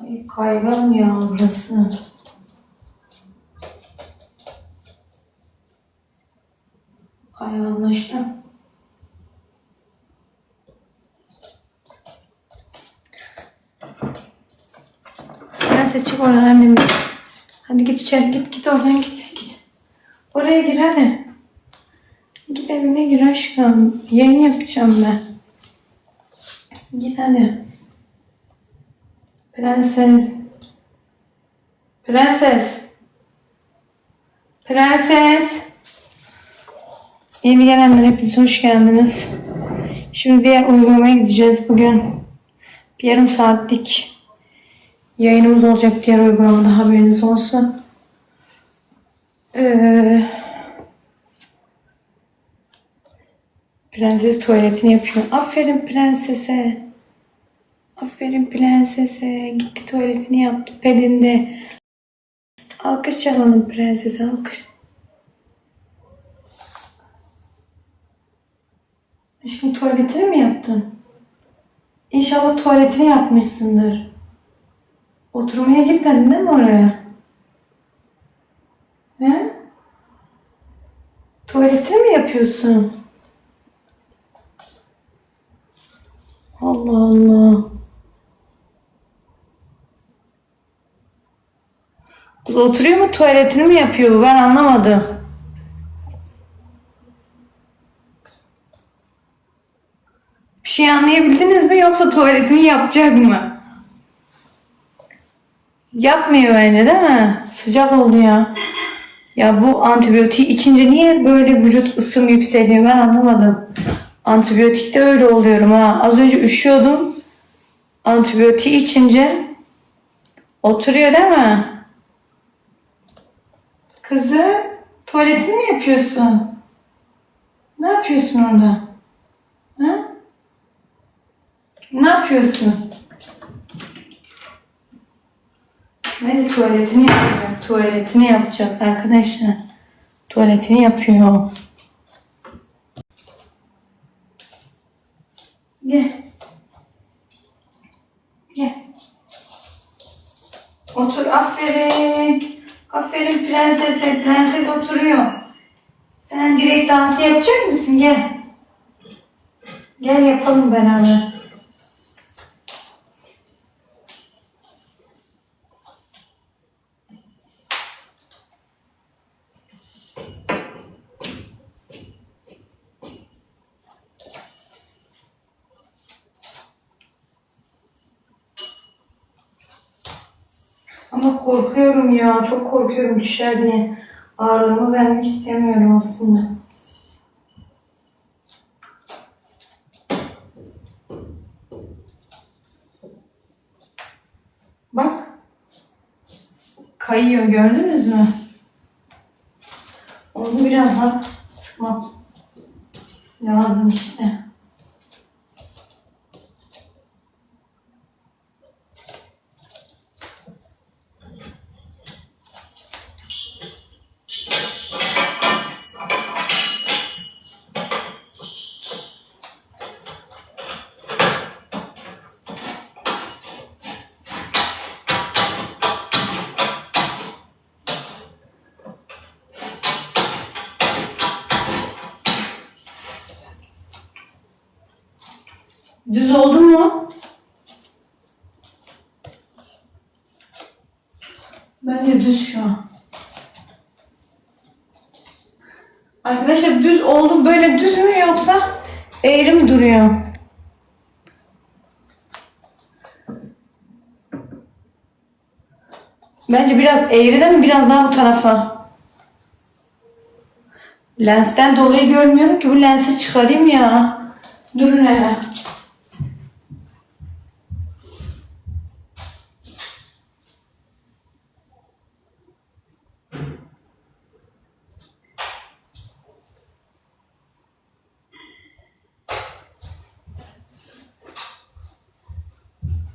Ay kaygan ya burası. Kayganlaştı. Neyse çık oradan annem. Hadi git içeri git git oradan git git. Oraya gir hadi. Git evine gir aşkım. Yayın yapacağım ben. Git hadi. Prenses. Prenses. Prenses. Yeni gelenler hepiniz hoş geldiniz. Şimdi diğer uygulamaya gideceğiz bugün. Bir yarım saatlik yayınımız olacak diğer uygulamada haberiniz olsun. Ee, prenses tuvaletini yapıyor. Aferin prensese. Aferin prensese. Gitti tuvaletini yaptı pedinde. Alkış çalalım prensese alkış. Aşkım tuvaletini mi yaptın? İnşallah tuvaletini yapmışsındır. Oturmaya gitmedin değil mi oraya? He? Tuvaletini mi yapıyorsun? Oturuyor mu tuvaletini mi yapıyor bu? Ben anlamadım. Bir şey anlayabildiniz mi yoksa tuvaletini yapacak mı? Yapmıyor bence değil mi? Sıcak oldu ya. Ya bu antibiyotiği içince niye böyle vücut ısım yükseliyor ben anlamadım. Antibiyotikte öyle oluyorum ha. Az önce üşüyordum. Antibiyotiği içince oturuyor değil mi? Kızı tuvaletini mi yapıyorsun? Ne yapıyorsun orada? Ha? Ne yapıyorsun? Neyse tuvaletini yapacak. Tuvaletini yapacak arkadaşlar. Tuvaletini yapıyor. Gel. Gel. Otur. Aferin. Aferin prensese. Prenses oturuyor. Sen direkt dansı yapacak mısın? Gel. Gel yapalım beraber. Ama korkuyorum ya. Çok korkuyorum düşer diye. Ağırlığımı vermek istemiyorum aslında. Bak. Kayıyor gördünüz mü? Onu biraz daha sıkmam lazım işte. Düz oldu mu? Bence düz şu an. Arkadaşlar düz oldu böyle düz mü yoksa eğri mi duruyor? Bence biraz eğri değil mi? Biraz daha bu tarafa. Lensten dolayı görmüyorum ki bu lensi çıkarayım ya. Durun hele.